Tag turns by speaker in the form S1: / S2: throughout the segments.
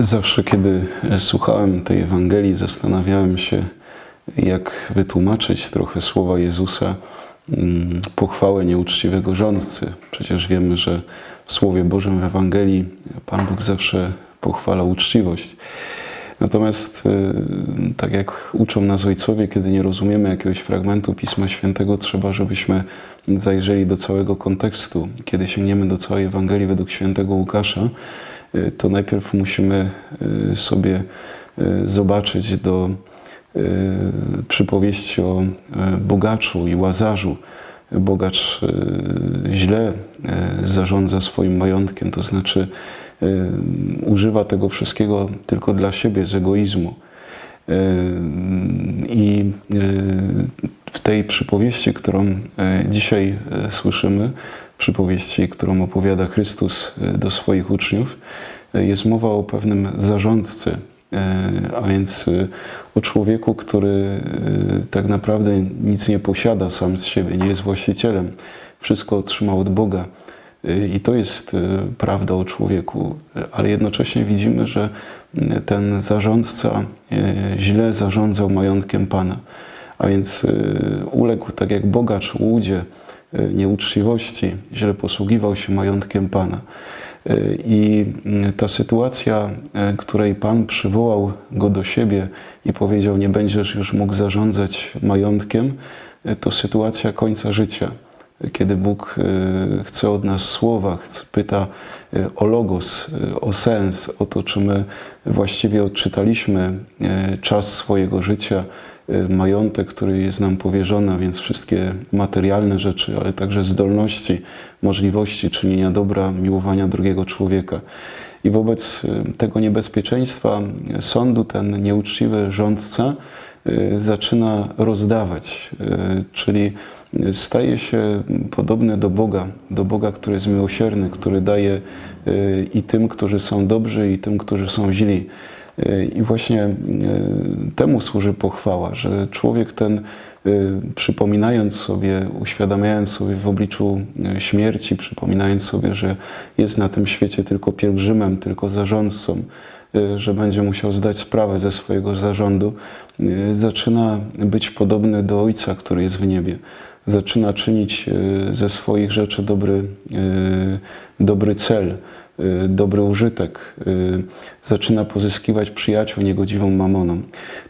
S1: Zawsze, kiedy słuchałem tej Ewangelii, zastanawiałem się, jak wytłumaczyć trochę słowa Jezusa, mm, pochwałę nieuczciwego rządcy. Przecież wiemy, że w Słowie Bożym w Ewangelii Pan Bóg zawsze pochwala uczciwość. Natomiast, y, tak jak uczą nas ojcowie, kiedy nie rozumiemy jakiegoś fragmentu Pisma Świętego, trzeba, żebyśmy zajrzeli do całego kontekstu. Kiedy sięgniemy do całej Ewangelii według świętego Łukasza, to najpierw musimy y, sobie zobaczyć do przypowieści o bogaczu i łazarzu. Bogacz źle zarządza swoim majątkiem, to znaczy używa tego wszystkiego tylko dla siebie, z egoizmu. I w tej przypowieści, którą dzisiaj słyszymy, przypowieści, którą opowiada Chrystus do swoich uczniów, jest mowa o pewnym zarządcy, a więc o człowieku, który tak naprawdę nic nie posiada sam z siebie, nie jest właścicielem, wszystko otrzymał od Boga. I to jest prawda o człowieku, ale jednocześnie widzimy, że ten zarządca źle zarządzał majątkiem Pana, a więc uległ tak jak bogacz łudzie nieuczciwości, źle posługiwał się majątkiem Pana. I ta sytuacja, której Pan przywołał go do siebie i powiedział: Nie będziesz już mógł zarządzać majątkiem, to sytuacja końca życia. Kiedy Bóg chce od nas słowa, pyta o logos, o sens, o to, czy my właściwie odczytaliśmy czas swojego życia, majątek, który jest nam powierzony, a więc wszystkie materialne rzeczy, ale także zdolności, możliwości czynienia dobra, miłowania drugiego człowieka. I wobec tego niebezpieczeństwa sądu ten nieuczciwy rządca zaczyna rozdawać, czyli staje się podobny do Boga, do Boga, który jest miłosierny, który daje i tym, którzy są dobrzy, i tym, którzy są źli. I właśnie temu służy pochwała, że człowiek ten, przypominając sobie, uświadamiając sobie w obliczu śmierci, przypominając sobie, że jest na tym świecie tylko pielgrzymem, tylko zarządcą, że będzie musiał zdać sprawę ze swojego zarządu, zaczyna być podobny do Ojca, który jest w niebie. Zaczyna czynić ze swoich rzeczy dobry, dobry cel dobry użytek, zaczyna pozyskiwać przyjaciół niegodziwą mamoną.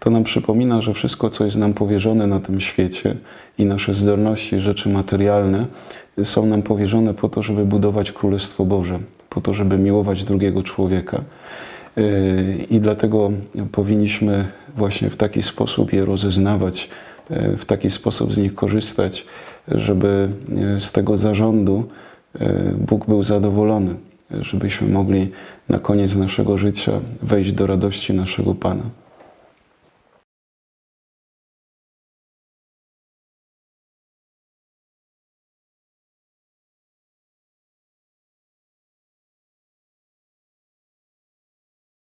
S1: To nam przypomina, że wszystko, co jest nam powierzone na tym świecie i nasze zdolności, rzeczy materialne, są nam powierzone po to, żeby budować Królestwo Boże, po to, żeby miłować drugiego człowieka. I dlatego powinniśmy właśnie w taki sposób je rozeznawać, w taki sposób z nich korzystać, żeby z tego zarządu Bóg był zadowolony żebyśmy mogli na koniec naszego życia wejść do radości naszego Pana.